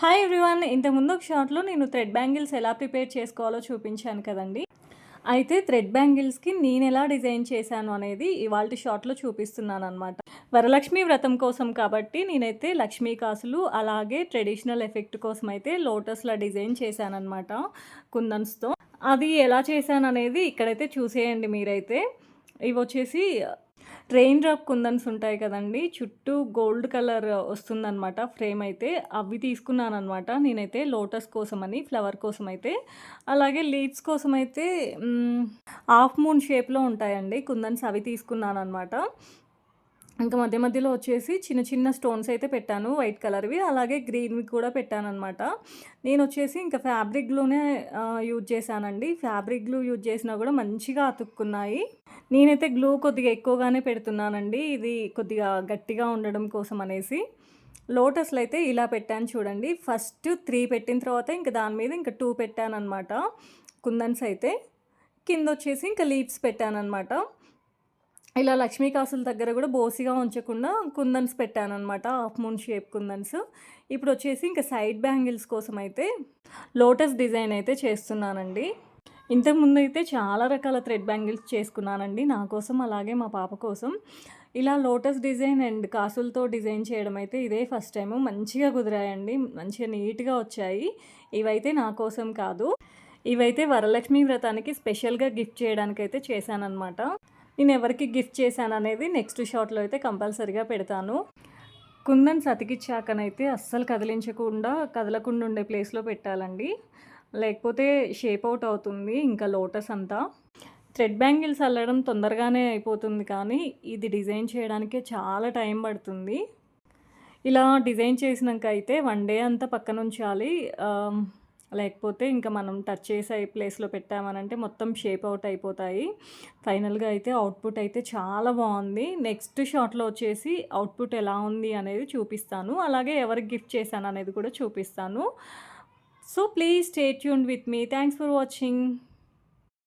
Hi everyone. ఇంతకుముందు ఒక షార్ట్లో నేను థ్రెడ్ బ్యాంగిల్స్ ఎలా ప్రిపేర్ చేసుకోవాలో చూపించాను కదండి. అయితే థ్రెడ్ బ్యాంగిల్స్కి నేను ఎలా డిజైన్ చేశాను అనేది ఇవాళ షార్ట్లో చూపిస్తున్నాను అనమాట వరలక్ష్మి వ్రతం కోసం కాబట్టి నేనైతే లక్ష్మీ కాసులు అలాగే ట్రెడిషనల్ ఎఫెక్ట్ కోసం అయితే లోటస్లా డిజైన్ చేశాను అనమాట కుందన్స్తో. అది ఎలా చేశాను అనేది ఇక్కడైతే చూసేయండి మీరైతే. ఇవి వచ్చేసి రెయిన్ డ్రాప్ కుందన్స్ ఉంటాయి కదండి చుట్టూ గోల్డ్ కలర్ వస్తుందన్నమాట ఫ్రేమ్ అయితే. అవి తీసుకున్నాను అనమాట నేనైతే లోటస్ కోసం అని ఫ్లవర్ కోసం అయితే అలాగే లీవ్స్ కోసం అయితే హాఫ్ మూన్ షేప్లో ఉంటాయండి కుందన్స్ అవి తీసుకున్నాను అనమాట ఇంకా మధ్య మధ్యలో వచ్చేసి చిన్న చిన్న స్టోన్స్ అయితే పెట్టాను వైట్ కలర్వి. అలాగే గ్రీన్వి కూడా పెట్టాను అనమాట నేను వచ్చేసి ఇంకా ఫ్యాబ్రిక్ గ్లూనే యూజ్ చేశానండి. ఫ్యాబ్రిక్ గ్లూ యూజ్ చేసినా కూడా మంచిగా అతుక్కున్నాయి. నేనైతే గ్లూ కొద్దిగా ఎక్కువగానే పెడుతున్నానండి. ఇది కొద్దిగా గట్టిగా ఉండడం కోసం అనేసి. లోటస్లు అయితే ఇలా పెట్టాను చూడండి. ఫస్ట్ త్రీ పెట్టిన తర్వాత ఇంకా దాని మీద ఇంకా టూ పెట్టాను అనమాట కుందన్స్ అయితే. కింద వచ్చేసి ఇంకా లీవ్స్ పెట్టాను అనమాట ఇలా లక్ష్మీ కాసుల దగ్గర కూడా బోసిగా ఉంచకుండా కుందన్స్ పెట్టానమాట హాఫ్ మూన్ షేప్ కుందన్స్. ఇప్పుడు వచ్చేసి ఇంకా సైడ్ బ్యాంగిల్స్ కోసం అయితే లోటస్ డిజైన్ అయితే చేస్తున్నానండి. ఇంతకుముందు అయితే చాలా రకాల థ్రెడ్ బ్యాంగిల్స్ చేసుకున్నానండి. నా కోసం అలాగే మా పాప కోసం. ఇలా లోటస్ డిజైన్ అండ్ కాసులతో డిజైన్ చేయడం అయితే ఇదే ఫస్ట్ టైం మంచిగా కుదిరాయండి. మంచిగా నీట్గా వచ్చాయి. ఇవైతే నా కోసం కాదు. ఇవైతే వరలక్ష్మి వ్రతానికి స్పెషల్గా గిఫ్ట్ చేయడానికి అయితే చేశానమాట నేను ఎవరికి గిఫ్ట్ చేశాను అనేది నెక్స్ట్ షాట్లో అయితే కంపల్సరీగా పెడతాను. కుందన్ సతికిచ్చాకనైతే అస్సలు కదిలించకుండా కదలకుండా ఉండే ప్లేస్లో పెట్టాలండి. లేకపోతే షేప్ అవుట్ అవుతుంది ఇంకా లోటస్ అంతా. థ్రెడ్ బ్యాంగిల్స్ అల్లడం తొందరగానే అయిపోతుంది కానీ ఇది డిజైన్ చేయడానికి చాలా టైం పడుతుంది. ఇలా డిజైన్ చేసినాక అయితే వన్ డే అంతా పక్కన ఉంచాలి లేకపోతే ఇంకా మనం టచ్ చేసే ప్లేస్లో పెట్టామనంటే మొత్తం షేప్ అవుట్ అయిపోతాయి. ఫైనల్గా అయితే అవుట్పుట్ అయితే చాలా బాగుంది. నెక్స్ట్ షాట్లో వచ్చేసి అవుట్పుట్ ఎలా ఉంది అనేది చూపిస్తాను. అలాగే ఎవరికి గిఫ్ట్ చేశాను అనేది కూడా చూపిస్తాను. So please stay tuned with me. Thanks for watching.